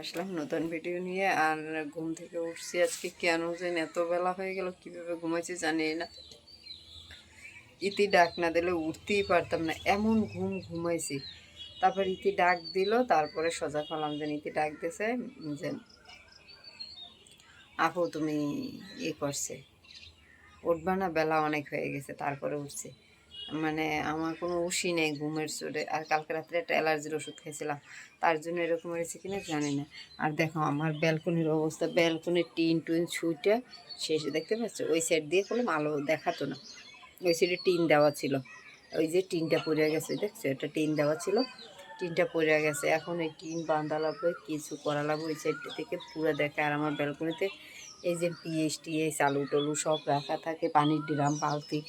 আসলাম নতুন ভিডিও নিয়ে, আর ঘুম থেকে উঠছি আজকে। কেন যেন এত বেলা হয়ে গেল, কীভাবে ঘুমাইছি জানি না। ইতি ডাক না দিলে উঠতেই পারতাম না, এমন ঘুম ঘুমাইছি। তারপর ইতি ডাক দিল, তারপরে সোজা করলাম যে ইতি ডাক দিছে, যে আপু তুমি ইয়ে করছে। উঠবা না, বেলা অনেক হয়ে গেছে, তারপরে উঠছি। মানে আমার কোনো উশি নেই ঘুমের চোটে আর কালকে রাত্রে একটা অ্যালার্জির ওষুধ খেয়েছিলাম। তার জন্য এরকম হয়েছে কিনা জানি না। আর দেখো, আমার ব্যালকনির অবস্থা, ব্যালকনির টিন টুন ছুটে শেষে দেখতে পাচ্ছ? ওই সাইড দিয়ে করলাম আলো দেখাতো না। ওই সাইডে টিন দেওয়া ছিল। ওই যে টিনটা পড়ে গেছে, দেখছ? এটা টিন দেওয়া ছিল। টিনটা পড়ে গেছে। এখন এই টিন বাঁধা লাগবে কিছু করা লাগবে ওই সাইডটা থেকে পুরো দেখে। আর আমার ব্যালকনিতে এই যে পিএইচ টিএইচ আলু টলু সব রাখা থাকে, পানির ড্রাম, বালতি।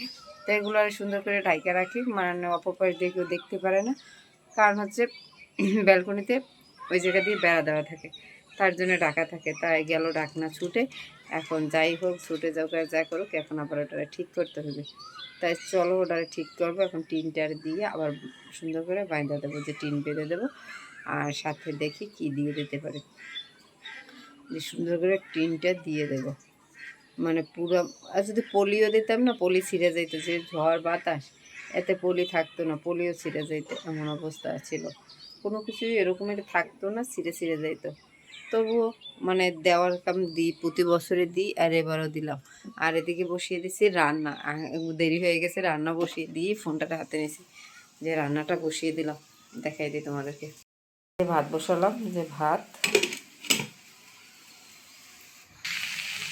তো এগুলো আর সুন্দর করে ঢাইকা রাখি। মানে অপপাশ দিয়ে কেউ দেখতে পারে না। কারণ হচ্ছে ব্যালকনিতে ওই জায়গা দিয়ে বেড়া দেওয়া থাকে। তার জন্য ডাকা থাকে। তাই গেল ডাকনা ছুটে। এখন যাই হোক, ছুটে যাও আর যা করুক, এখন আবার ওটা ঠিক করতে হবে। তাই চলো ওটা ঠিক করব। এখন টিনটার দিয়ে আবার সুন্দর করে বাঁধা দেবো, যে টিন বেঁধে দেবো। আর সাথে দেখি কি দিয়ে দিতে পারে। সুন্দর করে টিনটা দিয়ে দেবো। মানে পুরো, আর যদি পলিও দিতাম না, পলি ছিঁড়ে যাইতো, যে ঝড়, বাতাস, এতে পলি থাকতো না, পলিও ছিঁড়ে যাইতো, এমন অবস্থা ছিল। কোনো কিছুই এরকমের থাকতো না, ছিঁড়ে ছিঁড়ে যাইতো। তবুও মানে দেওয়ার কাম দিই, প্রতি বছরে দিই, আর এবারও দিলাম। আর এদিকে বসিয়ে দিছি রান্না দেরি হয়ে গেছে, রান্না বসিয়ে দিয়ে ফোনটাটা হাতে নিয়েছি যে রান্নাটা বসিয়ে দিলাম, দেখাই দিই তোমাদেরকে। ভাত বসালাম, যে ভাত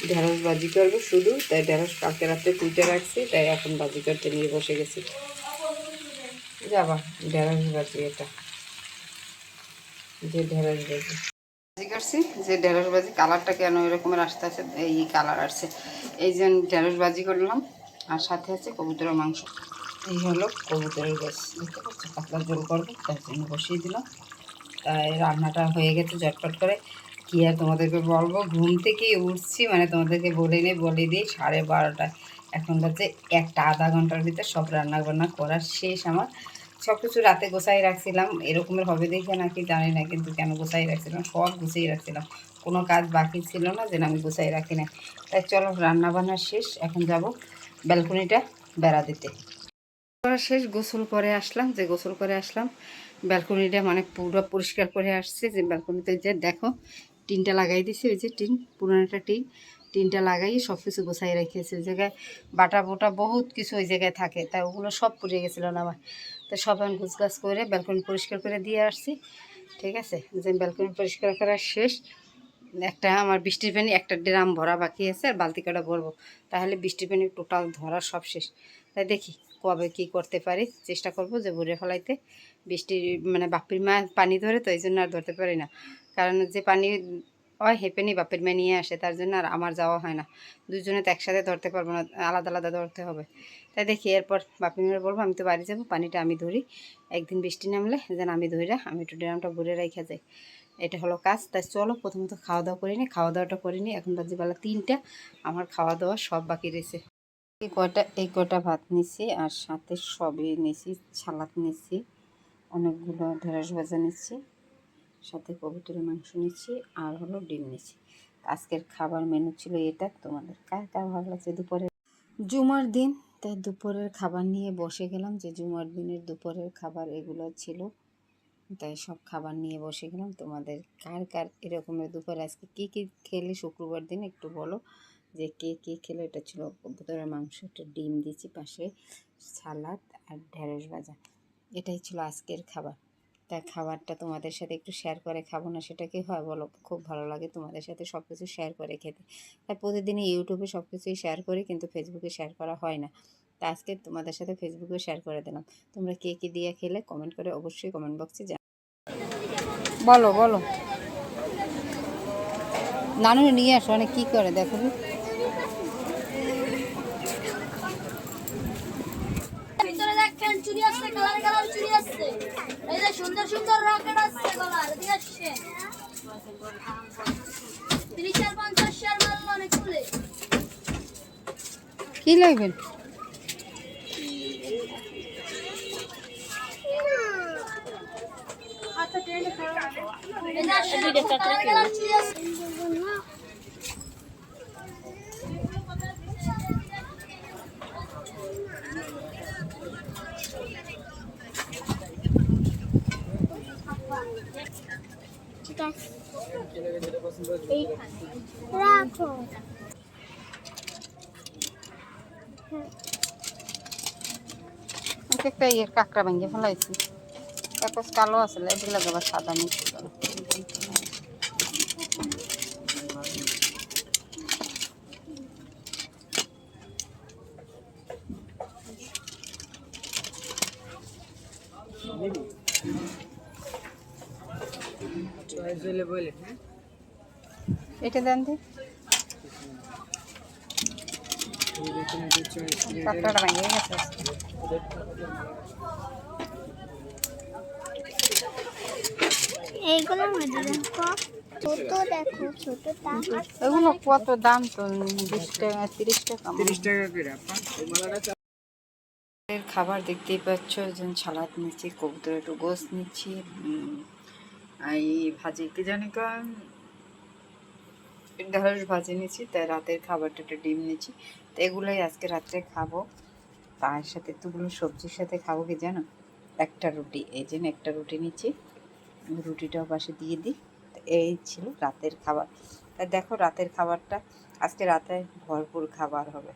ঢেঁড়স ভাজি করব শুধু, তাই ঢেঁড়স কালকে রাত্রে কুইটা রাখছি, তাই এখন ভাজি করতে নিয়ে বসে গেছি। যাবা, ঢেঁড়স ভাজি এটা। যে ঢেঁড়স ভাজি। করছি, যে ঢেঁড়স ভাজি, কালারটা কেন এরকমের আসতে আছে, এই কালার আসছে। এই যে ঢেঁড়স ভাজি করলাম, আর সাথে আছে কবুতরের মাংস। এই হলো কবুতরের গাছ দেখতে পাচ্ছ, পাতলা জল করব, তার জন্য বসিয়ে দিলাম। তাই রান্নাটা হয়ে গেছে ঝটপট করে। কি আর তোমাদেরকে বলব? ঘুম থেকে উঠছি মানে তোমাদেরকে বলে নেই বলে দিই, সাড়ে বারোটায় এখন বাজে একটা, আধা ঘণ্টার ভিতর সব রান্না বান্না শেষ আমার। সব কিছু রাতে গোছাই রাখছিলাম। এরকমের হবে দেখে নাকি জানি না, কিন্তু কেন গোছাই রাখছিলাম? সব গুছিয়ে রাখছিলাম। কোনো কাজ বাকি ছিল না, যেন আমি গুছাই রাখি না। তাই চলো রান্না বান্না শেষ। এখন যাব ব্যালকনিটা বেড়া দিতে। শেষ, গোসল করে আসলাম। যে গোসল করে আসলাম, ব্যালকনিটা মানে পুরো পরিষ্কার করে আসছে। যে ব্যালকনিতে যে দেখো টিনটা লাগাই দিছি, ওই যে টিন পুরানোটা টিন। টিনটা লাগাই সব কিছু গোছাই রেখেছি। ওই জায়গায় বাটা বোটা বহুত কিছু ওই জায়গায় থাকে তাই ওগুলো সব পুড়ে গেছিল না আমার। তো সব আমি গুছগাছ করে ব্যালকনি পরিষ্কার করে দিয়ে আসছি, ঠিক আছে? যে ব্যালকনি পরিষ্কার করা শেষ। একটা আমার বৃষ্টির পানি, একটা ড্রাম ভরা বাকি আছে, আর বালতি কাটা ভরবো। তাহলে বৃষ্টির পানি টোটাল ধরা সব শেষ। তাই দেখি কবে কি করতে পারি, চেষ্টা করব যে ভরে ফেলাইতে। বৃষ্টির মানে বাপির মা পানি ধরে তো এই জন্য আর ধরতে পারি না। কারণ যে পানি হয় হেপেনি, বাপের মা নিয়ে আসে, তার জন্য আর আমার যাওয়া হয় না। দুজনে তো একসাথে ধরতে পারব না, আলাদা আলাদা ধরতে হবে। তাই দেখি এরপর বাপের মেয়ের বলব, আমি তো বাড়ি যাব, পানিটা আমি ধরি। একদিন বৃষ্টি নামলে যেন আমি ধরে আমি একটু ড্রামটা ভরে রেখে যাই। এটা হলো কাজ। তাই চলো, প্রথমত খাওয়া দাওয়া করিনি খাওয়া দাওয়াটা করিনি এখন বাজে বেলা তিনটা। আমার খাওয়া দাওয়া সব বাকি রয়েছে। এই কটা এই কটা ভাত নিছি আর সাথে সবই নিছি, সালাদ নিছি, অনেকগুলো ঢেঁড়স ভাজা নিচ্ছি সাথে কবুতরের মাংস নিচ্ছি আর হলো ডিম নিচ্ছি। আজকের খাবার মেনু ছিল এটা, তোমাদের কার কার ভালো লাগছে দুপুরে? জুমার দিন, তাই দুপুরের খাবার নিয়ে বসে গেলাম। যে জুমার দিনের দুপুরের খাবার এগুলো ছিল, তাই সব খাবার নিয়ে বসে গেলাম। তোমাদের কার কার এরকমের দুপুরে? আজকে কী কী খেলে শুক্রবার দিন একটু বলো। যে কে কে খেলো? এটা ছিল কবুতরের মাংস, একটা ডিম দিয়েছি, পাশে সালাদ আর ঢেঁড়স ভাজা। এটাই ছিল আজকের খাবার। তাই খাবারটা তোমাদের সাথে একটু শেয়ার করে খাব না, সেটা কি হয় বলো? খুব ভালো লাগে তোমাদের সাথে সব কিছু শেয়ার করে খেতে। তাই প্রতিদিনই ইউটিউবে সব কিছুই শেয়ার করি, কিন্তু ফেসবুকে শেয়ার করা হয় না। তা আজকে তোমাদের সাথে ফেসবুকে শেয়ার করে দিলাম। তোমরা কে কী দিয়ে খেলে কমেন্ট করে অবশ্যই কমেন্ট বক্সে জানা বলো বলো। নানু, নিয়ে আসো অনেক কী করে? দেখো তো। ভিতরে দেখেন চুরি আসছে কালার কালার আসছে এই যে সুন্দর সুন্দর রকেট আসছে গলার এদিকে আসছে। তিরিশ আর পঞ্চাশ শেয়ার মারল অনেক খুলে কী লাগবেন আচ্ছা ট্রেনে এই যে আসছে দেখো, কালার কালার চুড়ি আছে ঠিক আছে রাখো একটা ইয়ে কাঁকড়া ভেঙে ফেলাইছি। কাগজ কালো আসলে এটি লাগাবার সাদা মিক্স এটা দেন দি। কাঁকড়াটা ভেঙে গেছে। এইগুলোর মধ্যে দেখো ছোট এগুলো কত দাম তো বিশ টাকা তিরিশ টাকা তিরিশ এর খাবার দেখতেই পাচ্ছ সালাদ নিচ্ছি কবুতর একটু গোস নিচ্ছি এই ভাজি, কি জানি কারণ ঢেঁড়স ভাজি নিচ্ছি তাই রাতের খাবারটা একটা ডিম নিচ্ছি তো এগুলোই আজকে রাত্রে খাব। তার সাথে এতগুলো সবজির সাথে খাব কি জানো? একটা রুটি, এই জন্য একটা রুটি নিচ্ছি রুটিটাও পাশে দিয়ে দিই। এই ছিল রাতের খাবার। তা দেখো রাতের খাবারটা, আজকে রাতে ভরপুর খাবার হবে।